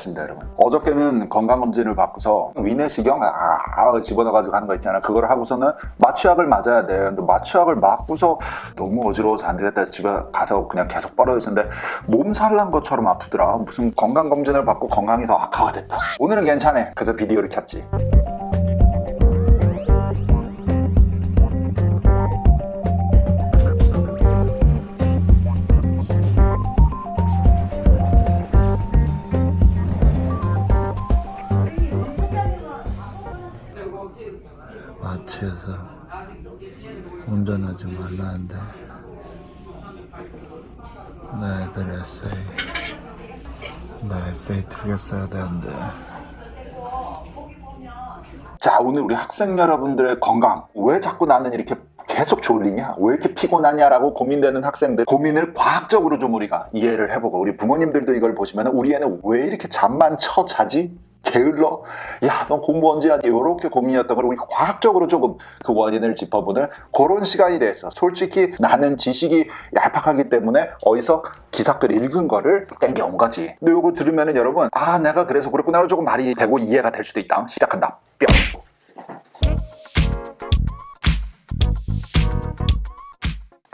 잡습니다, 여러분. 어저께는 건강검진을 받고서 위내시경 아, 아, 집어넣어가지고 하는 거 있잖아. 그걸 하고서는 마취약을 맞아야 돼. 근데 마취약을 맞고서 너무 어지러워서 안 되겠다 해서 집에 가서 그냥 계속 뻗어 있었는데 몸살 난 것처럼 아프더라. 무슨 건강검진을 받고 건강이 더 악화가 됐다. 오늘은 괜찮아. 그래서 비디오를 켰지. 나 애들 에세이 나 에세이 두 개 써야 되는데 자, 오늘 우리 학생 여러분들의 건강. 왜 자꾸 나는 이렇게 계속 졸리냐? 왜 이렇게 피곤하냐라고 고민되는 학생들 고민을 과학적으로 좀 우리가 이해를 해보고 우리 부모님들도 이걸 보시면 우리 애는 왜 이렇게 잠만 쳐 자지? 게을러? 야, 너 공부 언제 하니? 이렇게 고민이었던 걸 우리가 과학적으로 조금 그 원인을 짚어보는 그런 시간이 돼서 솔직히 나는 지식이 얄팍하기 때문에 어디서 기사글 읽은 거를 땡겨온 거지. 근데 이거 들으면은 여러분, 아, 내가 그래서 그랬구나. 조금 말이 되고 이해가 될 수도 있다. 시작한다. 뿅.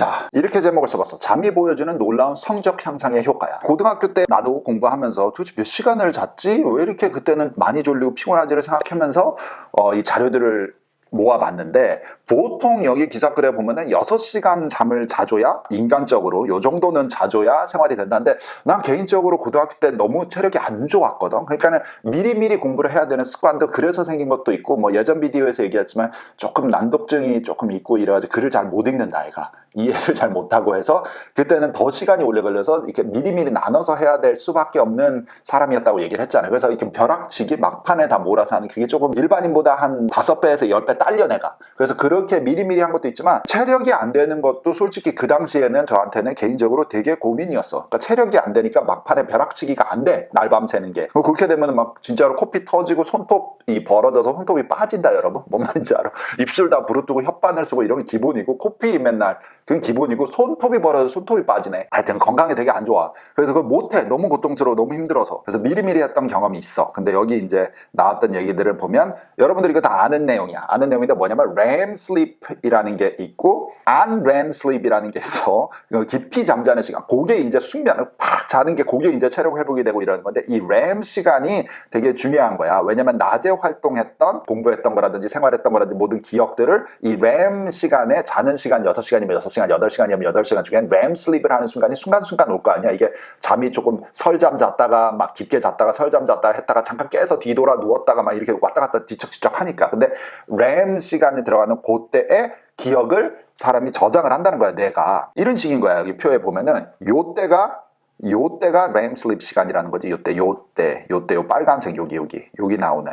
자, 이렇게 제목을 써봤어. 잠이 보여주는 놀라운 성적 향상의 효과야. 고등학교 때 나도 공부하면서 도대체 몇 시간을 잤지? 왜 이렇게 그때는 많이 졸리고 피곤하지를 생각하면서 어, 이 자료들을 모아봤는데 보통 여기 기사글에 보면은 6시간 잠을 자줘야 인간적으로 요 정도는 자줘야 생활이 된다는데 난 개인적으로 고등학교 때 너무 체력이 안 좋았거든 그러니까는 미리미리 공부를 해야 되는 습관도 그래서 생긴 것도 있고 뭐 예전 비디오에서 얘기했지만 조금 난독증이 조금 있고 이래가지고 글을 잘 못 읽는다 아이가 이해를 잘 못하고 해서 그때는 더 시간이 오래 걸려서 이렇게 미리미리 나눠서 해야 될 수밖에 없는 사람이었다고 얘기를 했잖아요. 그래서 이렇게 벼락치기 막판에 다 몰아서 하는 그게 조금 일반인보다 한 다섯 배에서 열배 딸려 내가. 그래서 그 렇게 미리미리 한 것도 있지만 체력이 안 되는 것도 솔직히 그 당시에는 저한테는 개인적으로 되게 고민이었어. 그러니까 체력이 안 되니까 막판에 벼락치기가 안 돼. 날밤 새는 게. 뭐 그렇게 되면 막 진짜로 코피 터지고 손톱이 벌어져서 손톱이 빠진다 여러분. 뭔 말인지 알아? 입술 다 부르뜨고 혓바늘 쓰고 이런 게 기본이고 코피 맨날 그건 기본이고 손톱이 벌어져 손톱이 빠지네. 하여튼 건강에 되게 안 좋아. 그래서 그걸 못해. 너무 고통스러워. 너무 힘들어서. 그래서 미리미리 했던 경험이 있어. 근데 여기 이제 나왔던 얘기들을 보면 여러분들이 이거 다 아는 내용이야. 아는 내용인데 뭐냐면 REM sleep이라는 게 있고 unREM sleep이라는 게 있어. 깊이 잠자는 시간. 그게 이제 숙면을 팍 자는 게 그게 이제 체력 회복이 되고 이러는 건데 이 REM 시간이 되게 중요한 거야. 왜냐면 낮에 활동했던 공부했던 거라든지 생활했던 거라든지 모든 기억들을 이 REM 시간에 자는 시간 6시간이면 6시간, 8시간이면 8시간 중에 REM sleep을 하는 순간이 순간순간 올 거 아니야. 이게 잠이 조금 설잠 잤다가 막 깊게 잤다가 설잠 잤다가 했다가 잠깐 깨서 뒤돌아 누웠다가 막 이렇게 왔다 갔다 뒤척뒤척 하니까. 근데 REM 시간에 들어가는 그때의 기억을 사람이 저장을 한다는 거야, 내가. 이런 식인 거야. 여기 표에 보면은 요때가 요때가 REM sleep 시간이라는 거지. 요때, 요때, 요때, 요 빨간색 여기, 여기, 여기 나오는.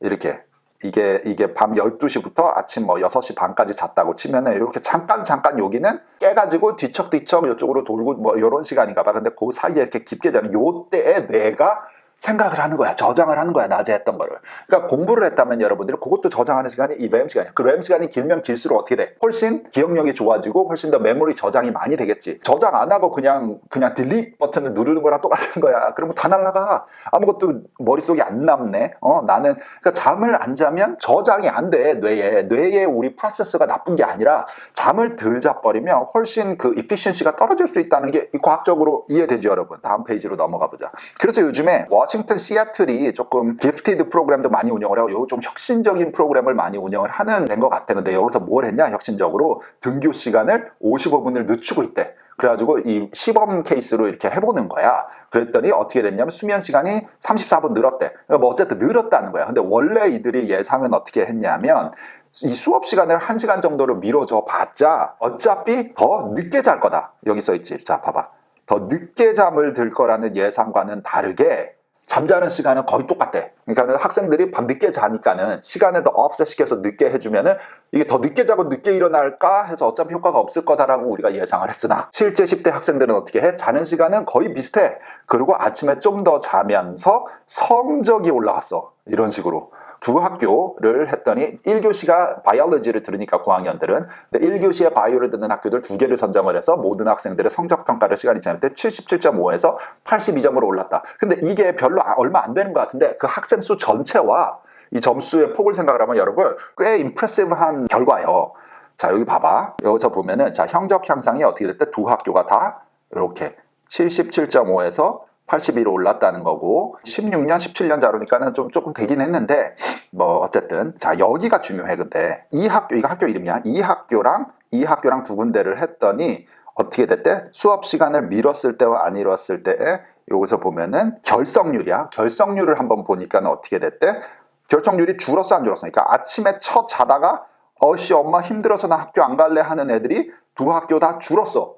이렇게. 이게, 이게 밤 12시부터 아침 뭐 6시 반까지 잤다고 치면은 이렇게 잠깐, 잠깐 여기는 깨 가지고 뒤척뒤척 이쪽으로 돌고 뭐 이런 시간인가 봐. 근데 그 사이에 이렇게 깊게 자는 요때에 뇌가 생각을 하는 거야. 저장을 하는 거야. 낮에 했던 거를. 그러니까 공부를 했다면 여러분들이 그것도 저장하는 시간이 이 램 시간이야. 그 램 시간이 길면 길수록 어떻게 돼? 훨씬 기억력이 좋아지고 훨씬 더 메모리 저장이 많이 되겠지. 저장 안 하고 그냥 그냥 딜릿 버튼을 누르는 거랑 똑같은 거야. 그러면 다 날라가. 아무것도 머릿속에 안 남네. 어, 나는 그러니까 잠을 안 자면 저장이 안 돼. 뇌에. 뇌에 우리 프로세스가 나쁜 게 아니라 잠을 덜 자버리면 훨씬 그 efficiency가 떨어질 수 있다는 게 과학적으로 이해되죠, 여러분. 다음 페이지로 넘어가 보자. 그래서 요즘에 워 싱턴 시애틀이 조금 기프티드 프로그램도 많이 운영을 하고 요 좀 혁신적인 프로그램을 많이 운영을 하는 된 것 같아. 근데 여기서 뭘 했냐? 혁신적으로 등교 시간을 55분을 늦추고 있대. 그래가지고 이 시범 케이스로 이렇게 해보는 거야. 그랬더니 어떻게 됐냐면 수면 시간이 34분 늘었대. 그러니까 뭐 어쨌든 늘었다는 거야. 근데 원래 이들이 예상은 어떻게 했냐면 이 수업 시간을 1시간 정도로 미뤄줘 봤자 어차피 더 늦게 잘 거다. 여기 써 있지. 자, 봐봐. 더 늦게 잠을 들 거라는 예상과는 다르게 잠자는 시간은 거의 똑같대. 그러니까 학생들이 밤 늦게 자니까는 시간을 더 offset 시켜서 늦게 해주면은 이게 더 늦게 자고 늦게 일어날까 해서 어차피 효과가 없을 거다라고 우리가 예상을 했으나 실제 10대 학생들은 어떻게 해? 자는 시간은 거의 비슷해. 그리고 아침에 좀 더 자면서 성적이 올라갔어. 이런 식으로. 두 학교를 했더니 1교시가 바이올로지를 들으니까 고학년들은 근데 1교시에 바이오를 듣는 학교들 두 개를 선정을 해서 모든 학생들의 성적 평가를 시간이 지날 때 77.5에서 82점으로 올랐다. 근데 이게 별로 아- 얼마 안 되는 것 같은데 그 학생 수 전체와 이 점수의 폭을 생각을 하면 여러분 꽤 임프레시브한 결과예요. 자 여기 봐봐 여기서 보면은 자 형적 향상이 어떻게 됐대 두 학교가 다 이렇게 77.5에서 82로 올랐다는 거고 16년 17년 자료니까는 좀 조금 되긴 했는데 뭐 어쨌든 자 여기가 중요해 근데. 이 학교 이거 학교 이름이야. 이 학교랑 이 학교랑 두 군데를 했더니 어떻게 됐대? 수업 시간을 미뤘을 때와 안 미뤘을 때에 여기서 보면은 결석률이야. 결석률을 한번 보니까 는 어떻게 됐대? 결석률이 줄었어 안 줄었어? 그러니까 아침에 첫 자다가 어씨 엄마 힘들어서 나 학교 안 갈래 하는 애들이 두 학교 다 줄었어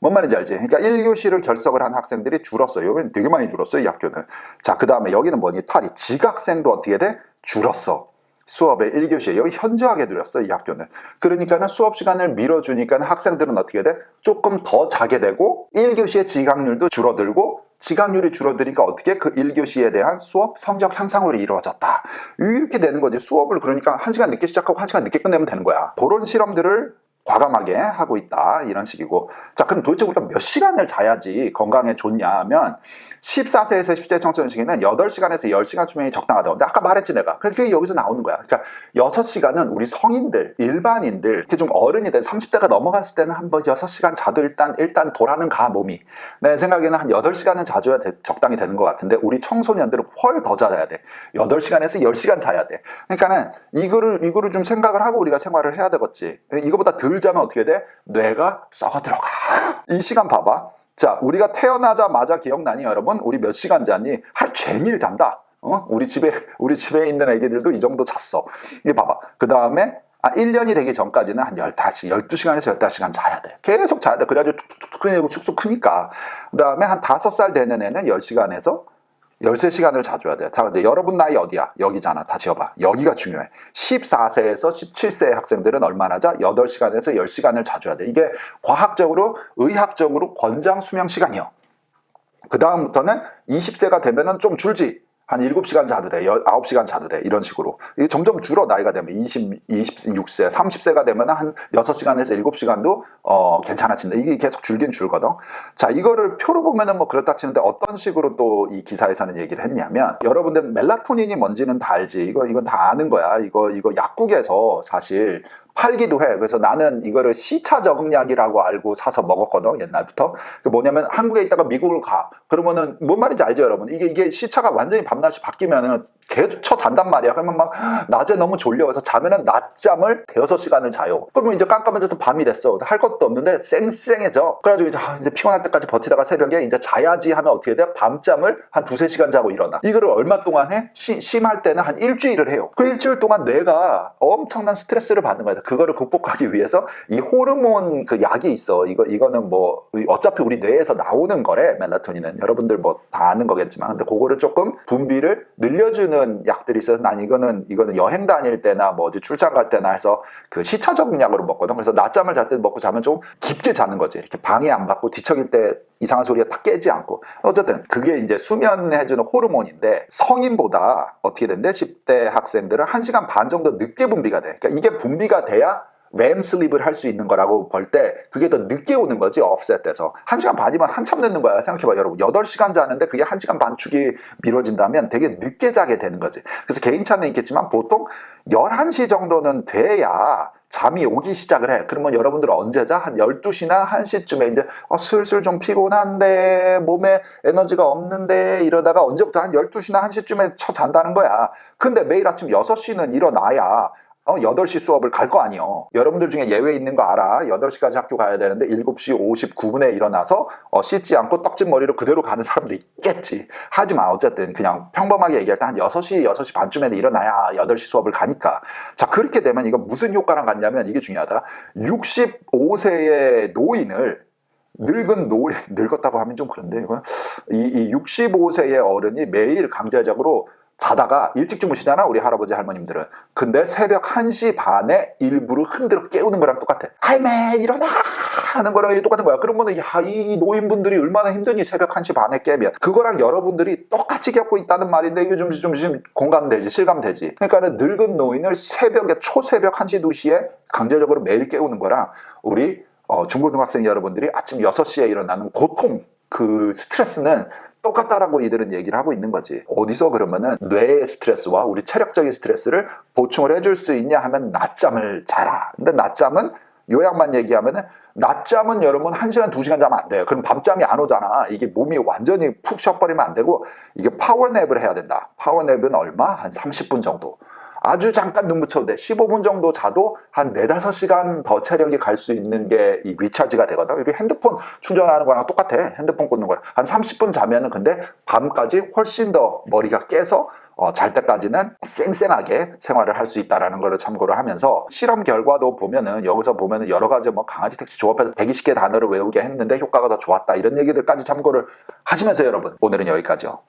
뭔 말인지 알지? 그러니까 1교시를 결석을 한 학생들이 줄었어요. 여기는 되게 많이 줄었어요, 이 학교는. 자, 그 다음에 여기는 뭐니? 탈이. 지각생도 어떻게 돼? 줄었어. 수업에 1교시에. 여기 현저하게 줄였어, 이 학교는. 그러니까는 수업 시간을 밀어주니까 학생들은 어떻게 돼? 조금 더 자게 되고, 1교시의 지각률도 줄어들고, 지각률이 줄어드니까 어떻게 그 1교시에 대한 수업 성적 향상으로 이루어졌다. 이렇게 되는 거지. 수업을 그러니까 1시간 늦게 시작하고 1시간 늦게 끝내면 되는 거야. 그런 실험들을 과감하게 하고 있다 이런 식이고. 자 그럼 도대체 우리가 몇 시간을 자야지 건강에 좋냐 하면 14세에서 10세 청소년 시기는 8시간에서 10시간 수면이 적당하다고. 근데 아까 말했지 내가. 그게 여기서 나오는 거야. 그러니까 6시간은 우리 성인들 일반인들 이렇게 좀 어른이 된 30대가 넘어갔을 때는 한 번 6시간 자도 일단 일단 돌아는 가 몸이. 내 생각에는 한 8시간은 자줘야 돼- 적당히 되는 것 같은데 우리 청소년들은 훨 더 자야 돼. 8시간에서 10시간 자야 돼. 그러니까는 이거를 이거를 좀 생각을 하고 우리가 생활을 해야 되겠지. 이거보다 덜 자면 어떻게 돼? 뇌가 썩어 들어가 이 시간 봐봐 자 우리가 태어나자마자 기억나니 여러분 우리 몇 시간 잤니? 하루 종일 잔다 어? 우리 집에 우리 집에 있는 애기들도 이 정도 잤어 이거 봐봐 그 다음에 아, 1년이 되기 전까지는 한 15시, 12시간에서 15시간 자야 돼. 계속 자야 돼. 그래가지고 툭툭툭 크고 축축 크니까. 그 다음에 한 5살 되는 애는 10시간에서 13시간을 자줘야 돼. 다 근데 여러분 나이 어디야? 여기잖아. 다 지어봐. 여기가 중요해. 14세에서 17세 학생들은 얼마나 자? 8시간에서 10시간을 자줘야 돼. 이게 과학적으로, 의학적으로 권장 수명 시간이요. 그 다음부터는 20세가 되면은 좀 줄지. 한 7시간 자도 돼. 9시간 자도 돼. 이런 식으로. 이게 점점 줄어, 나이가 되면. 20, 26세, 30세가 되면 한 6시간에서 7시간도, 어, 괜찮아진다. 이게 계속 줄긴 줄거든. 자, 이거를 표로 보면은 뭐 그렇다 치는데 어떤 식으로 또 이 기사에서는 얘기를 했냐면, 여러분들 멜라토닌이 뭔지는 다 알지. 이거, 이건 다 아는 거야. 이거, 이거 약국에서 사실 팔기도 해. 그래서 나는 이거를 시차 적응약이라고 알고 사서 먹었거든, 옛날부터. 그 뭐냐면 한국에 있다가 미국을 가. 그러면은 뭔 말인지 알죠, 여러분? 이게, 이게 시차가 완전히 밤낮이 바뀌면은 계속 쳐 잔단 말이야. 그러면 막 낮에 너무 졸려서 자면은 낮잠을 대여섯 시간을 자요. 그러면 이제 깜깜해져서 밤이 됐어. 할 것도 없는데 쌩쌩해져. 그래가지고 이제, 아, 이제 피곤할 때까지 버티다가 새벽에 이제 자야지 하면 어떻게 돼? 밤잠을 한 두세 시간 자고 일어나. 이거를 얼마 동안 해? 시- 심할 때는 한 일주일을 해요. 그 일주일 동안 뇌가 엄청난 스트레스를 받는 거야. 그거를 극복하기 위해서 이 호르몬 그 약이 있어. 이거, 이거는 뭐 어차피 우리 뇌에서 나오는 거래. 멜라토닌은. 여러분들 뭐 다 아는 거겠지만. 근데 그거를 조금 분비를 늘려주는 약들이 있어서 난 이거는 이거는 여행 다닐 때나 뭐 어디 출장 갈 때나 해서 그 시차 적응약으로 먹거든. 그래서 낮잠을 잘 때 먹고 자면 좀 깊게 자는 거지. 이렇게 방해 안 받고 뒤척일 때 이상한 소리가 딱 깨지 않고. 어쨌든 그게 이제 수면해주는 호르몬인데 성인보다 어떻게 된대? 10대 학생들은 1시간 반 정도 늦게 분비가 돼. 그러니까 이게 분비가 돼야 램 슬립을 할 수 있는 거라고 볼 때 그게 더 늦게 오는 거지 offset돼서. 1시간 반이면 한참 늦는 거야. 생각해봐 여러분. 8시간 자는데 그게 1시간 반 축이 미뤄진다면 되게 늦게 자게 되는 거지. 그래서 개인차는 있겠지만 보통 11시 정도는 돼야 잠이 오기 시작을 해. 그러면 여러분들은 언제 자? 한 12시나 1시쯤에 이제 어, 슬슬 좀 피곤한데 몸에 에너지가 없는데 이러다가 언제부터 한 12시나 1시쯤에 쳐 잔다는 거야. 근데 매일 아침 6시는 일어나야 어, 8시 수업을 갈 거 아니요. 여러분들 중에 예외 있는 거 알아. 8시까지 학교 가야 되는데 7시 59분에 일어나서 어, 씻지 않고 떡진 머리로 그대로 가는 사람도 있겠지. 하지만 어쨌든 그냥 평범하게 얘기할 때 한 6시, 6시 반쯤에 일어나야 8시 수업을 가니까. 자, 그렇게 되면 이거 무슨 효과랑 같냐면 이게 중요하다. 65세의 노인을 늙은 노인, 늙었다고 하면 좀 그런데, 이거. 이, 이 65세의 어른이 매일 강제적으로 자다가 일찍 주무시잖아 우리 할아버지 할머님들은. 근데 새벽 1시 반에 일부러 흔들어 깨우는 거랑 똑같아. 할매 일어나! 하는 거랑 똑같은 거야. 그런 거는 야, 이 노인분들이 얼마나 힘드니 새벽 1시 반에 깨면. 그거랑 여러분들이 똑같이 겪고 있다는 말인데 이거 좀, 좀, 좀 공감되지 실감되지. 그러니까는 늙은 노인을 새벽에 초새벽 1시 2시에 강제적으로 매일 깨우는 거랑 우리 어, 중고등학생 여러분들이 아침 6시에 일어나는 고통 그 스트레스는 똑같다라고 이들은 얘기를 하고 있는 거지. 어디서 그러면은 뇌의 스트레스와 우리 체력적인 스트레스를 보충을 해줄 수 있냐 하면 낮잠을 자라. 근데 낮잠은 요약만 얘기하면은 낮잠은 여러분 1시간, 2시간 자면 안 돼요. 그럼 밤잠이 안 오잖아. 이게 몸이 완전히 푹 쉬어버리면 안 되고 이게 파워냅을 해야 된다. 파워냅은 얼마? 한 30분 정도. 아주 잠깐 눈 붙여도 돼. 15분 정도 자도 한 4, 5시간 더 체력이 갈 수 있는 게 이 리차지가 되거든. 우리 핸드폰 충전하는 거랑 똑같아. 핸드폰 꽂는 거랑. 한 30분 자면은 근데 밤까지 훨씬 더 머리가 깨서 어, 잘 때까지는 쌩쌩하게 생활을 할 수 있다라는 걸 참고를 하면서 실험 결과도 보면은 여기서 보면은 여러 가지 뭐 강아지 택시 조합해서 120개 단어를 외우게 했는데 효과가 더 좋았다 이런 얘기들까지 참고를 하시면서 여러분 오늘은 여기까지요.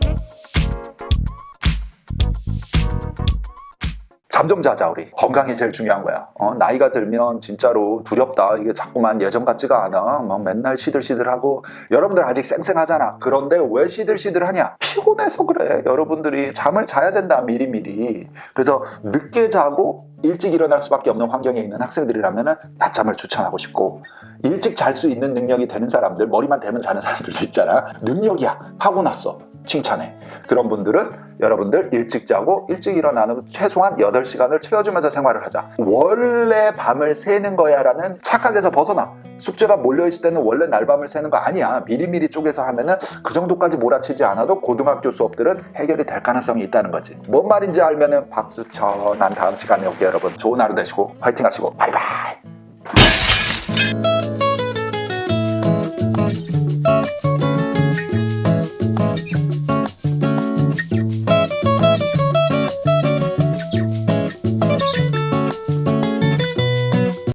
잠좀 자자 우리. 건강이 제일 중요한 거야. 어, 나이가 들면 진짜로 두렵다. 이게 자꾸만 예전 같지가 않아. 뭐 맨날 시들시들하고. 여러분들 아직 쌩쌩하잖아. 그런데 왜 시들시들하냐? 피곤해서 그래. 여러분들이 잠을 자야 된다 미리미리. 그래서 늦게 자고 일찍 일어날 수밖에 없는 환경에 있는 학생들이라면 낮잠을 추천하고 싶고. 일찍 잘 수 있는 능력이 되는 사람들 머리만 대면 자는 사람들도 있잖아. 능력이야. 타고났어 칭찬해. 그런 분들은 여러분들 일찍 자고 일찍 일어나는 최소한 8시간을 채워주면서 생활을 하자 원래 밤을 새는 거야 라는 착각에서 벗어나. 숙제가 몰려있을 때는 원래 날밤을 새는 거 아니야. 미리미리 쪼개서 하면은 그 정도까지 몰아치지 않아도 고등학교 수업들은 해결이 될 가능성이 있다는 거지. 뭔 말인지 알면은 박수 쳐 난 다음 시간에 올게요 여러분. 좋은 하루 되시고 화이팅 하시고. 바이바이